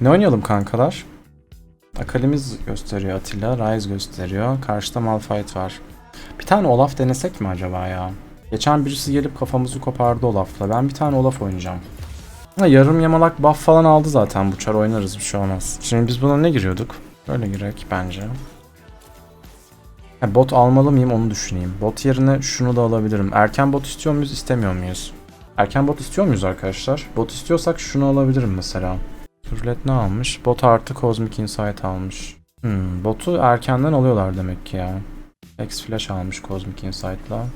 Ne oynayalım kankalar? Akali'miz gösteriyor Atilla, Ryze gösteriyor. Karşıda Malphite var. Bir tane Olaf denesek mi acaba ya? Geçen birisi gelip kafamızı kopardı Olaf'la. Ben bir tane Olaf oynayacağım. Ha, yarım yamalak buff falan aldı zaten bu çar oynarız bir şey olmaz. Şimdi biz buna ne giriyorduk? Böyle girek bence. Ha, bot almalı mıyım onu düşüneyim. Bot yerine şunu da alabilirim. Erken bot istiyor muyuz istemiyor muyuz? Erken bot istiyor muyuz arkadaşlar? Bot istiyorsak şunu alabilirim mesela. Turlet ne almış? Bot artı Cosmic Insight almış. Hmm, botu erkenden alıyorlar demek ki ya. X Flash almış Cosmic Insight'la.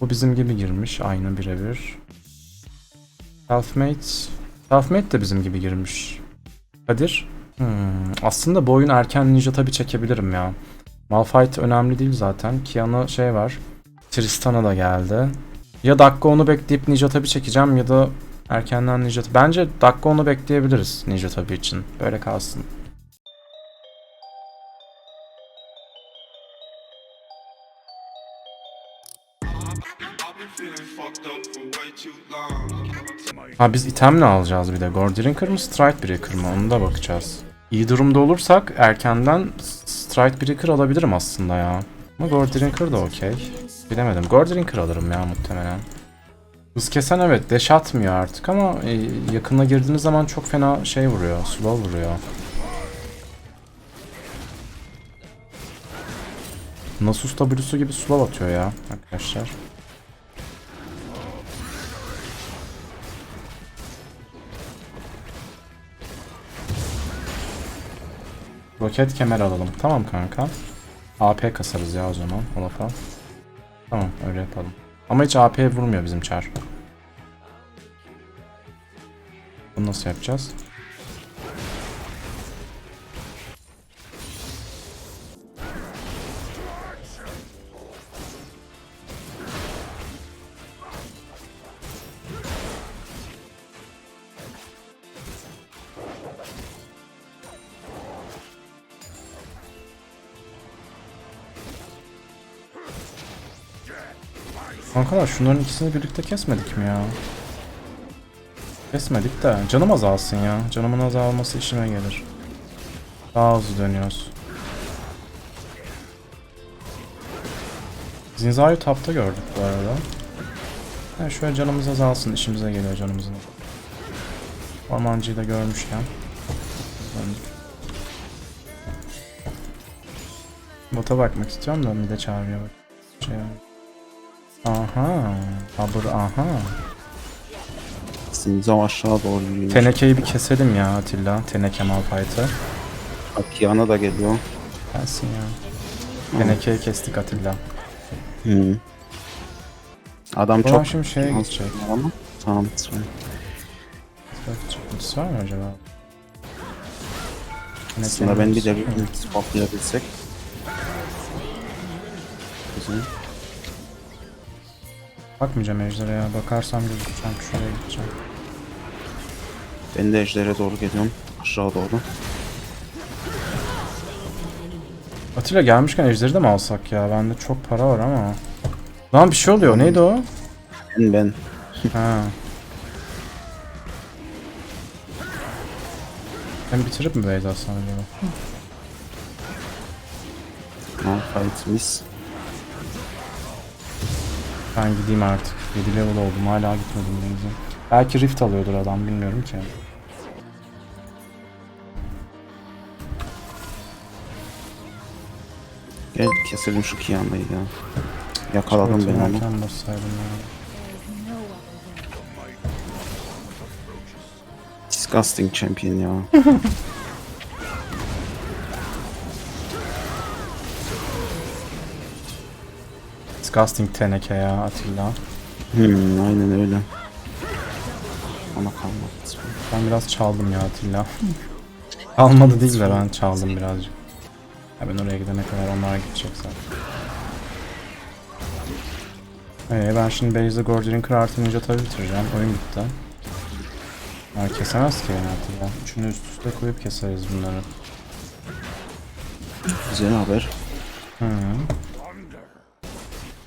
Bu bizim gibi girmiş aynı birebir. Selfmade. Selfmade de bizim gibi girmiş. Kadir. Hmm, aslında bu oyun erken ninja tabi çekebilirim ya. Malphite önemli değil zaten. Kiana şey var. Tristana da geldi. Ya dakika onu bekleyip ninja tabi çekeceğim ya da erkenden ninja Bence dakika onu bekleyebiliriz ninja tabi için. Böyle kalsın. Ha biz itemle alacağız bir de. Gordrinker mı Stride Breaker mı? Onu da bakacağız. İyi durumda olursak erkenden Stride Breaker alabilirim aslında ya. Ama Gordrinker da okey. Bilemedim. Gordrinker alırım ya muhtemelen. Hız kesen evet deş atmıyor artık ama e, yakına girdiğiniz zaman çok fena şey vuruyor. Slow vuruyor. Nasus W'su gibi slow atıyor ya arkadaşlar. Roket kemer alalım. Tamam kanka. AP kasarız ya o zaman Olaf'a. Tamam öyle yapalım. Ama hiç AP vurmuyor bizim çar. Bunu nasıl yapacağız? Kankalar şunların ikisini birlikte kesmedik mi ya? Kesmedik de canım azalsın ya. Canımın azalması işime gelir. Daha hızlı dönüyoruz. Zinza'yı tapta gördük bu arada. Yani şöyle canımız azalsın işimize geliyor canımızın. Ormancıyı da görmüşken. Bota bakmak istiyorum da bir de çağırıyor. Şey Aha. Abur aha. Sinzo aşağı doğru yürüyor. Tenekeyi bir keselim ya Atilla. Teneke Malphite'ı. Akiana da geliyor. Gelsin ya. Tenekeyi kestik Atilla. Hı. Adam Bu çok şimdi şeye gidecek. ama tamam. Çıkıntısı var mı acaba? Aslında ben bir de bir ulti toplayabilsek. Güzel. Bakmayacağım ejderhaya. Bakarsam gözükeceğim. Şuraya gideceğim. Ben de ejdere doğru geliyorum. Aşağı doğru. Atilla gelmişken ejderi de mi alsak ya? Bende çok para var ama. Lan bir şey oluyor. Neydi o? Ben ben. Ha. Ben bitirip mi Beyza sana acaba? Ha, fight miss. Ben gideyim artık. 7 level oldum. Hala gitmedim Beyza. Belki Rift alıyordur adam. Bilmiyorum ki. Gel keselim şu Kiana'yı ya. Yakaladım ben onu. erken bassaydım ya. Disgusting champion ya. Disgusting teneke ya Atilla. hmm, aynen öyle. Ona kalmadı. Ben biraz çaldım ya Atilla. Almadı değil de ben çaldım birazcık. Ya ben oraya gidene kadar onlar gidecek zaten. Ee, ben şimdi Base'de Gordon'in kır ninja tabi bitireceğim. Oyun bitti. Ya kesemez ki yani Atilla. Üçünü üst üste koyup keseriz bunları. Güzel haber. Hı.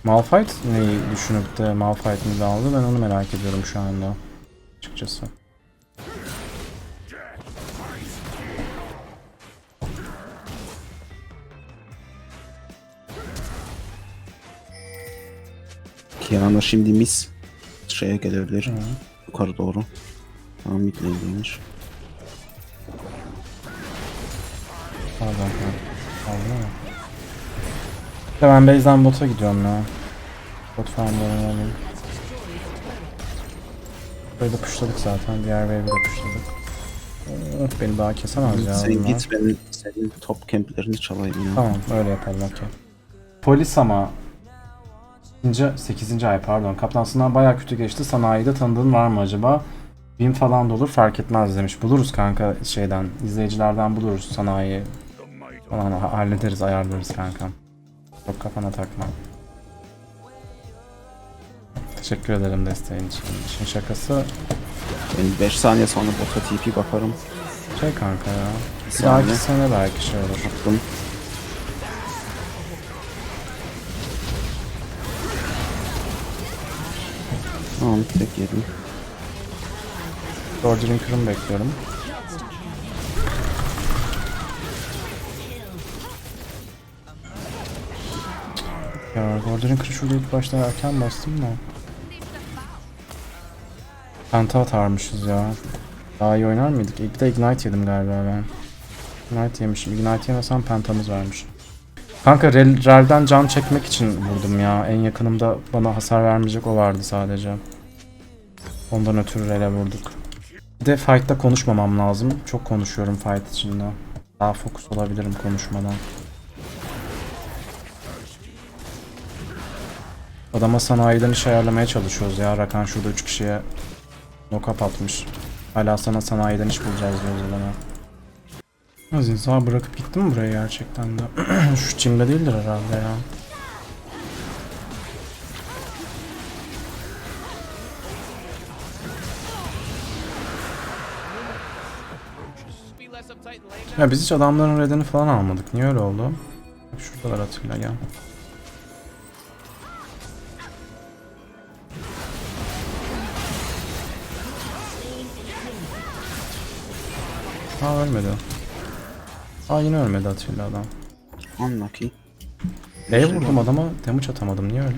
Malphite neyi düşünüp de Malphite'ini de aldı ben onu merak ediyorum şu anda. Açıkçası. Kiana şimdi mis şeye gelebilir. Hı. Yukarı doğru. Tamam mid lane'deymiş. Pardon. Pardon. Ya ben base'den bota gidiyorum ya. Bot farmlarını alayım. Böyle de pushladık zaten. Diğer wave'i de pushladık. Oh, beni daha kesemez ya. Sen bunlar. git ben senin top camplerini çalayım ya. Tamam öyle yapalım okey. Polis ama 8. 8. ay pardon. Kaptansından baya kötü geçti. Sanayide tanıdığın var mı acaba? Bin falan da olur fark etmez demiş. Buluruz kanka şeyden izleyicilerden buluruz sanayi falan ha- hallederiz ayarlarız kanka. Çok kafana takma. Teşekkür ederim desteğin için. İşin şakası Ben 5 saniye sonra bota TP bakarım. şey kanka ya. Saniye. dahaki sene belki şey olur. Attım. Tamam tek yedim. Order'in kırım bekliyorum. Ya kırı şurada ilk başta erken bastım da. Penta atarmışız ya. Daha iyi oynar mıydık? İlk de Ignite yedim galiba ben. Ignite yemişim. Ignite yemesem pentamız varmış. Kanka Rel, Rel'den can çekmek için vurdum ya. En yakınımda bana hasar vermeyecek o vardı sadece. Ondan ötürü Rel'e vurduk. Bir de fight'ta konuşmamam lazım. Çok konuşuyorum fight içinde. Daha fokus olabilirim konuşmadan. Adama sanayiden iş ayarlamaya çalışıyoruz ya. Rakan şurada 3 kişiye knock-up atmış. Hala sana sanayiden iş bulacağız diyoruz adama. Aziz sağ bırakıp gitti mi buraya gerçekten de? Şu Çin'de değildir herhalde ya. Ya biz hiç adamların redini falan almadık. Niye öyle oldu? Şuradalar Atilla gel. Aa ölmedi. Aa yine ölmedi Atilla adam. Unlucky. E'ye vurdum adama damage atamadım. Niye öyle?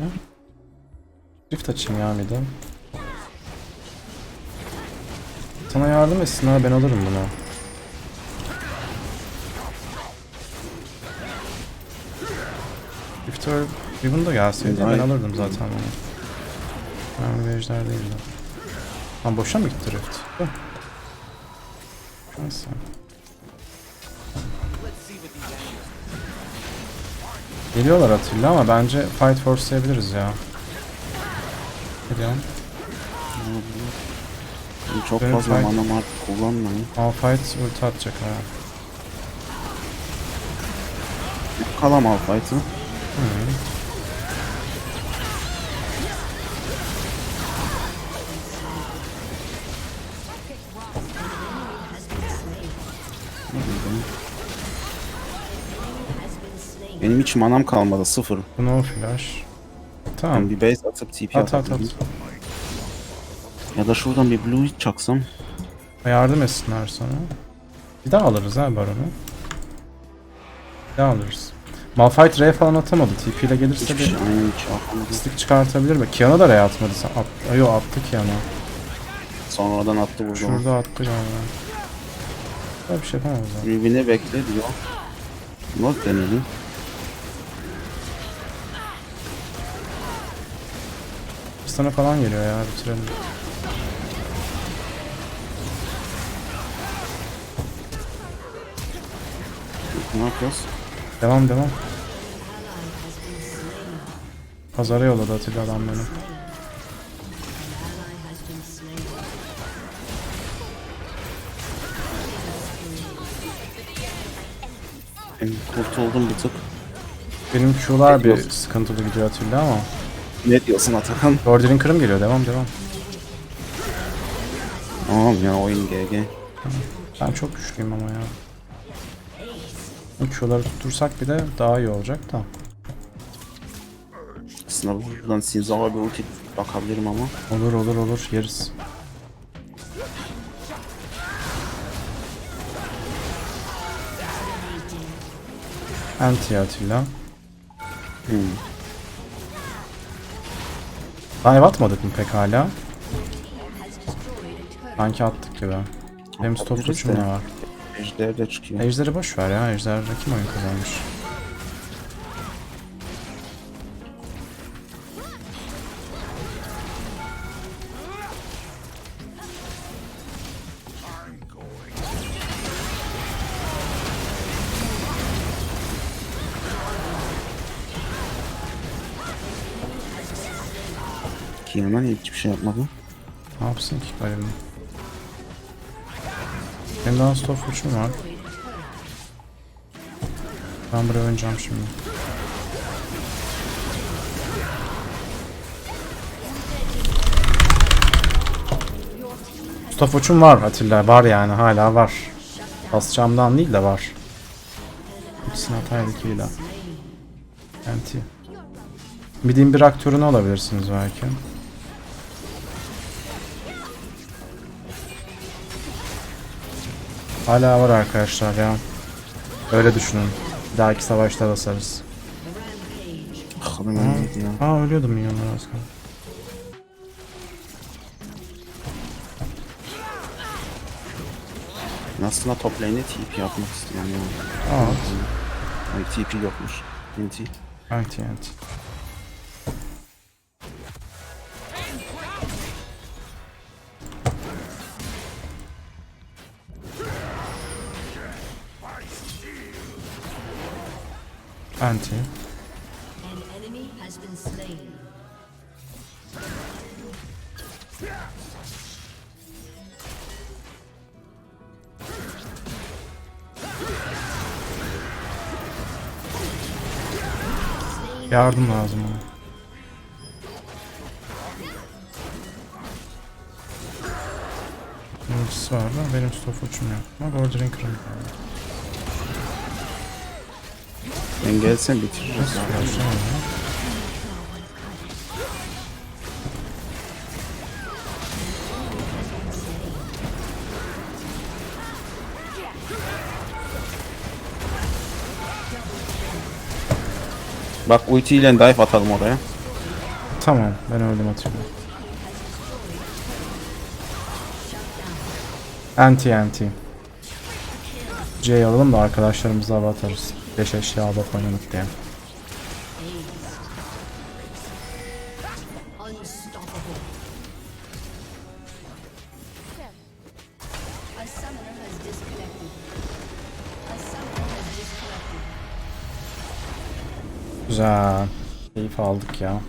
Rift açayım ya bir de. Sana yardım etsin ha ben alırım bunu. Rift'e Riven da gelseydi ben alırdım zaten bunu. Ben bir ejder değildi. Lan boşa mı gitti Rift? Heh. Neyse. Geliyorlar Atilla ama bence fight forcelayabiliriz ya. Ne diyorsun? Çok Benim fazla fight- manam artık kullanmayın. Malphite ulti atacak ha. Kalam Alphite'ı. Benim hiç manam kalmadı sıfır. No flash. Tamam. Ben bir base atıp TP At at at. Ya da şuradan bir blue çaksam. Yardım etsinler sana. Bir daha alırız ha baronu. Bir daha alırız. Malphite R falan atamadı. TP ile gelirse Hiçbir bir şey pislik çıkartabilir mi? Kiana da R atmadı. Sen at Yo attı Kiana. Sonradan attı vurdu. Şurada attı galiba. Böyle bir şey yapamaz abi. Riven'i bekle diyor. Not deneyelim. Sana falan geliyor ya bitirelim. Ne yapıyoruz? Devam devam. Pazara yolladı Atilla adam beni. Ben kurtuldum bir tık. Benim Q'lar bir sıkıntılı gidiyor Atilla ama. Ne diyorsun Atakan? Order'in kırım geliyor devam devam. Tamam ya oyun GG. Ben çok güçlüyüm ama ya. Bu Q'ları tuttursak bir de daha iyi olacak da. Aslında buradan Sinzala bir ulti bakabilirim ama. Olur olur olur yeriz. Anti Atilla. Hmm. Dive atmadık mı pek hala? Sanki attık gibi. Benim stop Atabiliriz uçum de. ne var? Ejder de çıkıyor. Ejder'i boş ver ya. Ejder'de kim oyun kazanmış? Kiana hiçbir şey yapmadı. Ne yapsın ki garibim? Benim daha stop uçum var. Ben buraya oynayacağım şimdi. Stop uçum var Atilla. Var yani hala var. Basacağımdan değil de var. İkisini ataydık ile. Anti. Bildiğim bir aktörünü alabilirsiniz belki. Hala var arkadaşlar ya. Öyle düşünün. Bir dahaki savaşta basarız. Kadın öyleydi ya. Aa ölüyordum milyonlar az kaldı. Ben aslında top lane'e TP yapmak istiyorum ya. Aa, Ay TP yokmuş. NT. anti anti. Anti. Yardım lazım ona. Ultisi var da benim stop uçum yok. Ama Bordering kırıldı. Ben gelsem bitiririz. Bak ultiyle dive atalım oraya. Tamam ben öldüm atıyorum. Anti anti. C'yi alalım da arkadaşlarımızla hava atarız. 5 eşya bak oynadık diye. Güzel. Keyif aldık ya.